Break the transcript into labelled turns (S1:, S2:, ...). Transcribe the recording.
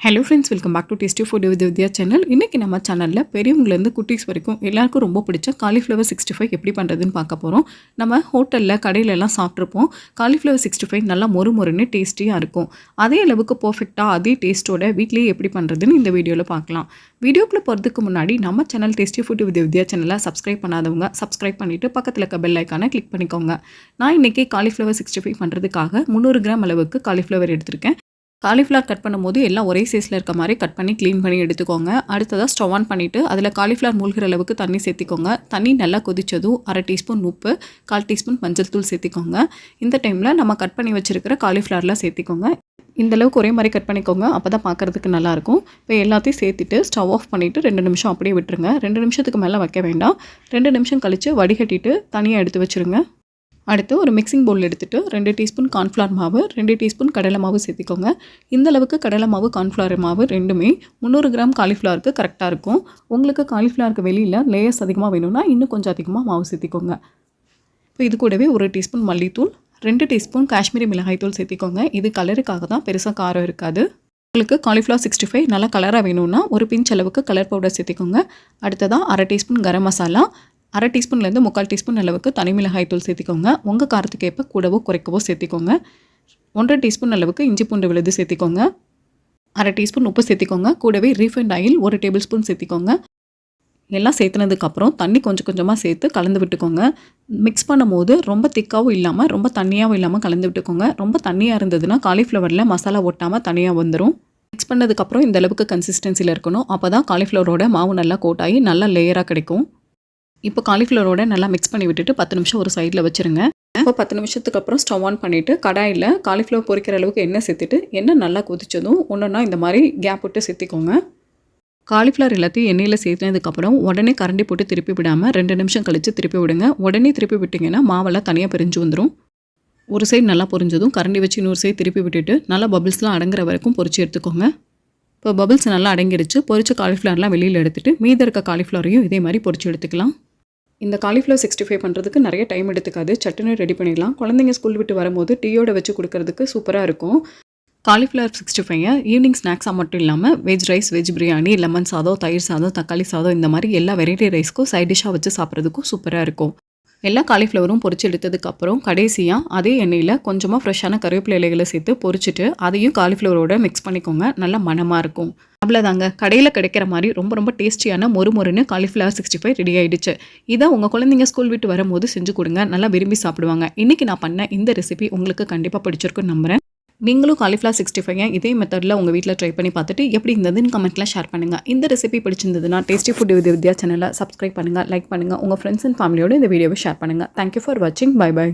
S1: Hello friends welcome back to tasty food with Vidya channel இன்றைக்கி நம்ம சேனலில் பெரியவங்கலேருந்து குட்டீஸ் வரைக்கும் எல்லாருக்கும் ரொம்ப பிடிச்ச காலிஃப்ளவர் சிக்ஸ்டி ஃபைவ் எப்படி பண்ணுறதுன்னு பார்க்க போகிறோம் நம்ம ஹோட்டலில் கடையிலலாம் சாப்பிட்ருப்போம் காலிஃப்ளவர் சிக்ஸ்டி ஃபைவ் நல்லா மொறு மொறுன்னு டேஸ்டியாக இருக்கும். அதே அளவுக்கு பர்ஃபெக்டாக அதே டேஸ்ட்டோட வீட்லேயே எப்படி பண்ணுறதுன்னு இந்த வீடியோவில் பார்க்கலாம். வீடியோக்குள்ளே போகிறதுக்கு முன்னாடி நம்ம channel tasty food with Vidya சேனலை சப்ஸ்கிரைப் பண்ணாதவங்க சப்ஸ்கிரைப் பண்ணிவிட்டு பக்கத்தில் இருக்க பெல் ஐக்கானை கிளிக் பண்ணிக்கோங்க. நான் இன்றைக்கி காலிஃப்ளவர் சிக்ஸ்டி ஃபைவ் பண்ணுறதுக்காக முந்நூறு கிராம் அளவுக்கு காலிஃப்ளவர் எடுத்திருக்கேன். காலிஃப்ளவர் கட் பண்ணும்போது எல்லாம் ஒரே சைஸில் இருக்க மாதிரி கட் பண்ணி க்ளீன் பண்ணி எடுத்துக்கோங்க. அடுத்ததாக ஸ்டவ் ஆன் பண்ணிவிட்டு அதில் காலிஃப்ளவர் மூழ்கிற அளவுக்கு தண்ணி சேர்த்திக்கோங்க. தண்ணி நல்லா கொதிச்சதும் அரை டீஸ்பூன் உப்பு கால் டீஸ்பூன் மஞ்சள் தூள் சேர்த்திக்கோங்க. இந்த டைமில் நம்ம கட் பண்ணி வச்சுருக்கிற காலிஃப்ளவர்லாம் சேர்த்திக்கோங்க. இந்த அளவுக்கு ஒரே மாதிரி கட் பண்ணிக்கோங்க. அப்போ தான் பார்க்குறதுக்கு நல்லாயிருக்கும் இப்போ எல்லாத்தையும் சேர்த்துட்டு ஸ்டவ் ஆஃப் பண்ணிவிட்டு ரெண்டு நிமிஷம் அப்படியே விட்டுருங்க. ரெண்டு நிமிஷத்துக்கு மேலே வைக்க வேண்டாம். ரெண்டு நிமிஷம் கழித்து வடிகட்டிட்டு தனியாக எடுத்து வச்சுருங்க. அடுத்து ஒரு மிக்சிங் பவுல் எடுத்துகிட்டு ரெண்டு டீஸ்பூன் கார்ன்ஃப்ளவர் மாவு ரெண்டு டீஸ்பூன் கடலை மாவு சேர்த்திக்கோங்க. இந்த அளவுக்கு கடலை மாவு கார்ன்ஃப்ளவர் மாவு ரெண்டுமே முந்நூறு கிராம் காலிஃப்ளவருக்கு கரெக்டாக இருக்கும். உங்களுக்கு காலிஃப்ளவருக்கு வெளியில் லேயர்ஸ் அதிகமாக வேணும்னா இன்னும் கொஞ்சம் அதிகமாக மாவு சேர்த்திக்கோங்க. இப்போ இது கூடவே ஒரு டீஸ்பூன் மல்லித்தூள் ரெண்டு டீஸ்பூன் காஷ்மீரி மிளகாய்த்தூள் சேர்த்திக்கோங்க. இது கலருக்காக தான் பெருசாக காரம் இருக்காது. உங்களுக்கு காலிஃப்ளவர் சிக்ஸ்டி ஃபைவ் நல்லா கலராக வேணும்னா ஒரு பிஞ்ச் அளவுக்கு கலர் பவுடர் சேர்த்திக்கோங்க. அடுத்ததாக அரை டீஸ்பூன் கரம் மசாலா அரை டீஸ்பூன்லேருந்து முக்கால் டீஸ்பூன் அளவுக்கு தனி மிளகாய் தூள் சேர்த்திக்கோங்க. உங்கள் காரத்துக்கு ஏற்ப கூடவோ குறைக்கவோ சேர்த்திக்கோங்க. ஒன்றரை டீஸ்பூன் அளவுக்கு இஞ்சி பூண்டு விழுது சேர்த்திக்கோங்க. அரை டீஸ்பூன் உப்பு சேர்த்திக்கோங்க. கூடவே ரீஃபைண்ட் ஆயில் ஒரு டேபிள் ஸ்பூன் சேர்த்திக்கோங்க. எல்லாம் சேர்த்துனதுக்கப்புறம் தண்ணி கொஞ்சம் கொஞ்சமாக சேர்த்து கலந்து விட்டுக்கோங்க. மிக்ஸ் பண்ணும்போது ரொம்ப திக்காகவும் இல்லாமல் ரொம்ப தண்ணியாகவும் இல்லாமல் கலந்து விட்டுக்கோங்க. ரொம்ப தண்ணியாக இருந்ததுன்னா காலிஃப்ளவரில் மசாலா ஒட்டாமல் தனியாக வந்துடும் மிக்ஸ் பண்ணதுக்கப்புறம் இந்த அளவுக்கு கன்சிஸ்டன்சியில் இருக்கணும். அப்போ தான் காலிஃப்ளவரோட மாவு நல்லா கோட்டாகி நல்லா லேயராக கிடைக்கும். இப்போ காலிஃப்ளவரோட நல்லா மிக்ஸ் பண்ணி விட்டுட்டு பத்து நிமிஷம் ஒரு சைடில் வச்சுருங்க. இப்போ பத்து நிமிஷத்துக்கு அப்புறம் ஸ்டவ் ஆன் பண்ணிவிட்டு கடாயில் காலிஃப்ளவர் பொரிக்கிற அளவுக்கு எண்ணெய் சேர்த்துட்டு எண்ணெய் நல்லா கொதிச்சதும் ஒன்றுனா இந்த மாதிரி கேப் விட்டு சேர்த்திக்கோங்க. காலிஃப்ளவர் எல்லாத்தையும் எண்ணெயில் சேர்த்துனதுக்கப்புறம் உடனே கரண்டி போட்டு திருப்பி விடாமல் ரெண்டு நிமிஷம் கழித்து திருப்பி விடுங்க. உடனே திருப்பி விட்டிங்கன்னா மாவெல்லாம் தனியாக பிரிஞ்சு வந்துடும் ஒரு சைடு நல்லா பொரிஞ்சதும் கரண்டி வச்சு இன்னொரு சைடு திருப்பி விட்டுட்டு நல்லா பபிள்ஸ்லாம் அடங்குற வரைக்கும் பொரிச்சு எடுத்துக்கோங்க. இப்போ பபிள்ஸ் நல்லா அடங்கிடுச்சு பொரிச்ச காலிஃப்ளவர்லாம் வெளியில் எடுத்துகிட்டு மீத இருக்க காலிஃப்ளவரையும் இதே மாதிரி பொறிச்சு எடுத்துக்கலாம். இந்த காலிஃப்ளவர் சிக்ஸ்டி ஃபைவ் பண்ணுறதுக்கு நிறைய டைம் எடுத்துக்காது. சட்டுன்னு ரெடி பண்ணிடலாம். குழந்தைங்க ஸ்கூல் விட்டு வரும்போது டீயோட வச்சு கொடுக்கறதுக்கு சூப்பராக இருக்கும். காலிஃப்ளவர் சிக்ஸ்டி ஃபைவை ஈவினிங் ஸ்நாக்ஸாக மட்டும் இல்லாமல் veg rice veg biryani lemon சாதம் தயிர் சாதம் தக்காளி சாதம் இந்த மாதிரி எல்லா வெரைட்டி ரைஸ்க்கும் சைட் டிஷ்ஷாக வச்சு சாப்பிட்றதுக்கும் சூப்பராக இருக்கும். எல்லா காலிஃப்ளவரும் பொரிச்சு எடுத்ததுக்கப்புறம் கடைசியாக அதே எண்ணெயில் கொஞ்சமாக ஃப்ரெஷ்ஷான கருவேப்பிலை இலைகளை சேர்த்து பொரிச்சிட்டு அதையும் காலிஃப்ளவரோட மிக்ஸ் பண்ணிக்கோங்க. நல்லா மணமாக இருக்கும். அவ்வளோதாங்க கடையில் கிடைக்கிற மாதிரி ரொம்ப ரொம்ப டேஸ்டியான மொறு மொறுன்னு காலிஃப்ளவர் சிக்ஸ்டி ஃபைவ் ரெடி ஆகிடுச்சு இதை உங்கள் குழந்தைங்க ஸ்கூல் விட்டு வரும்போது செஞ்சு கொடுங்க. நல்லா விரும்பி சாப்பிடுவாங்க. இன்றைக்கி நான் பண்ண இந்த ரெசிபி உங்களுக்கு கண்டிப்பாக பிடிச்சிருக்குன்னு நம்புகிறேன் நீங்களும் காலிஃப்ளவர் சிக்ஸ்டி ஃபைவ் இதே மெத்தடில் உங்கள் வீட்டில் ட்ரை பண்ணி பார்த்துட்டு எப்படி இருந்ததுன்னு கமெண்ட்டில் ஷேர் பண்ணுங்கள் இந்த ரெசிபி பிடிச்சிருந்ததுன்னா டேஸ்டி ஃபுட் வித் வித்யா சேனலை சப்ஸ்கிரைப் பண்ணுங்கள் லைக் பண்ணுங்கள் உங்கள் ஃப்ரெண்ட்ஸ் அண்ட் ஃபேமிலியோடு இந்த வீடியோவை ஷேர் பண்ணுங்கள் தேங்க்யூ ஃபார் வாட்சிங் பை பை